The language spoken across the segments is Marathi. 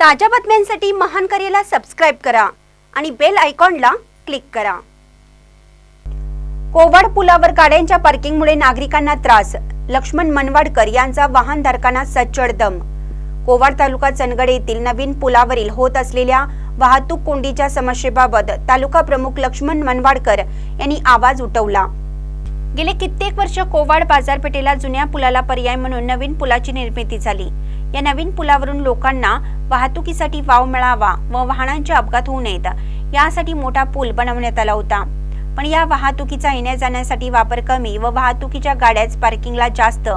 ताज्या बातम्यांसाठी महान करेला सबस्क्राईब करा आणि बेल आयकॉनला क्लिक करा. कोवाड पुलावर गाड्यांच्या पार्किंगमुळे नागरिकांना त्रास. लक्ष्मण मनवाडकर यांचा वाहनधारकांना सच्चड दम. कोवाड तालुका चंदगड येथील नवीन पुलावरील होत असलेल्या वाहतूक कोंडीच्या समस्येबाबत तालुका प्रमुख लक्ष्मण मनवाडकर यांनी आवाज उठवला. गेले कित्येक वर्ष कोवाड बाजारपेठेला जुन्या पुलाला पर्याय म्हणून नवीन पुलाची निर्मिती झाली. या नवीन पुलावरून लोकांना वाहतुकीसाठी वाव मिळावा व वाहनांचे अपघात होऊ नयेत यासाठी मोठा पूल बनवण्यात आला होता. पण या वाहतुकीचा येण्या जाण्यासाठी वापर कमी व वाहतुकीच्या गाड्याच पार्किंगला जास्त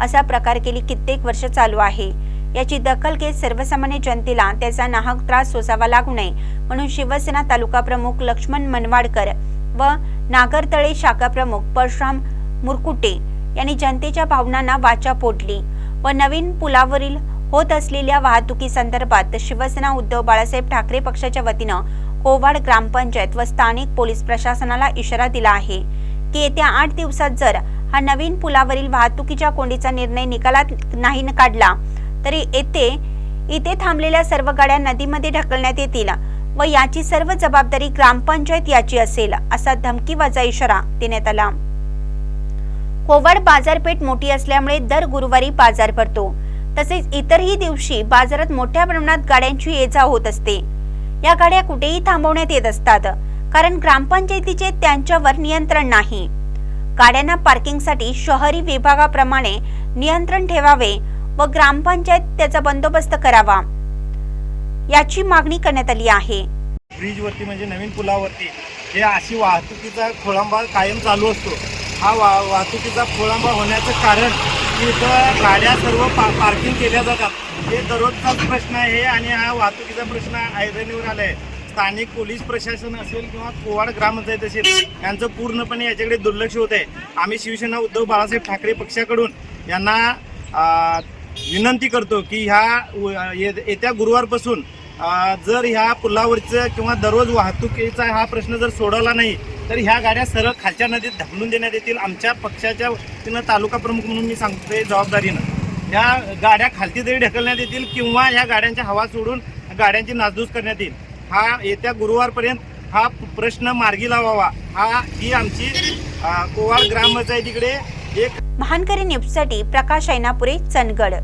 असा प्रकार गेली कित्येक वर्ष चालू आहे. याची दखल घेत सर्वसामान्य जनतेला त्याचा नाहक त्रास सोसावा लागू नये म्हणून शिवसेना तालुका प्रमुख लक्ष्मण मनवाडकर व नागरतळे शाखा प्रमुख परशुराम मुरकुटे यांनी जनतेच्या भावनांना वाचा फोडली व नवीन पुलावरील होत असलेल्या वाहतुकी संदर्भात शिवसेना उद्धव बाळासाहेब ठाकरे पक्षाच्या वतीनं कोवाड ग्रामपंचायत व स्थानिक पोलीस प्रशासनाला इशारा दिला आहे की येत्या आठ दिवसात जर हा नवीन पुलावरील वाहतुकीच्या कोंडीचा निर्णय निकालात नाही काढला तरी येथे इथे थांबलेल्या सर्व गाड्या नदीमध्ये ढकलण्यात येतील व याची सर्व जबाबदारी ग्रामपंचायत याची असेल असा धमकीवाजा इशारा देण्यात आला. कोवाड बाजारपेठ मोठी असल्यामुळे दर गुरुवारी बाजार भरतो. तसेच इतरही दिवशी बाजारात मोठ्या प्रमाणात गाड्यांची ये जा होत असते. या गाड्या कुठेही थांबवण्यात येत असतात कारण ग्रामपंचायतीचे त्यांच्यावर नियंत्रण नाही. गाड्यांना पार्किंगसाठी शहरी विभागाप्रमाणे नियंत्रण ठेवावे व ग्रामपंचायत त्याचा बंदोबस्त करावा. याची मागणी करण्यात आली आहे. ब्रिजवरती म्हणजे नवीन पुलावरती हे अशी वाहतुकीचा खोळंबा कायम चालू असतो. हा वा वाहतुकीचा खोळंबा होण्याचं कारण की इथं गाड्या सर्व पा पार्किंग केल्या जातात. हे दररोजचाच प्रश्न आहे आणि हा वाहतुकीचा प्रश्न ऐरणीवर आला आहे स्थानिक पोलीस प्रशासन असेल किंवा कोवाड ग्रामपंचायत असेल यांचं पूर्णपणे याच्याकडे दुर्लक्ष होत आहे. आम्ही शिवसेना उद्धव बाळासाहेब ठाकरे पक्षाकडून यांना विनंती करतो की ह्या ये- येत्या गुरुवारपासून जर ह्या पुलावरचं किंवा दररोज वाहतुकीचा हा प्रश्न जर सोडवला नाही तर ह्या गाड्या सरळ खालच्या नदीत ढकलून देण्यात येतील. आमच्या पक्षाच्या वतीनं तालुका प्रमुख म्हणून मी सांगतोय जबाबदारीनं. या गाड्या खालती तरी ढकलण्यात येतील किंवा ह्या गाड्यांच्या हवा सोडून गाड्यांची नासधूस करण्यात येईल. हा येत्या गुरुवारपर्यंत हा प्रश्न मार्गी लावावा. हा ही आमची कोवाळ ग्रामपंचायतीकडे एक महानकरी न्यूजसाठी प्रकाश ऐनापुरे चंदगड.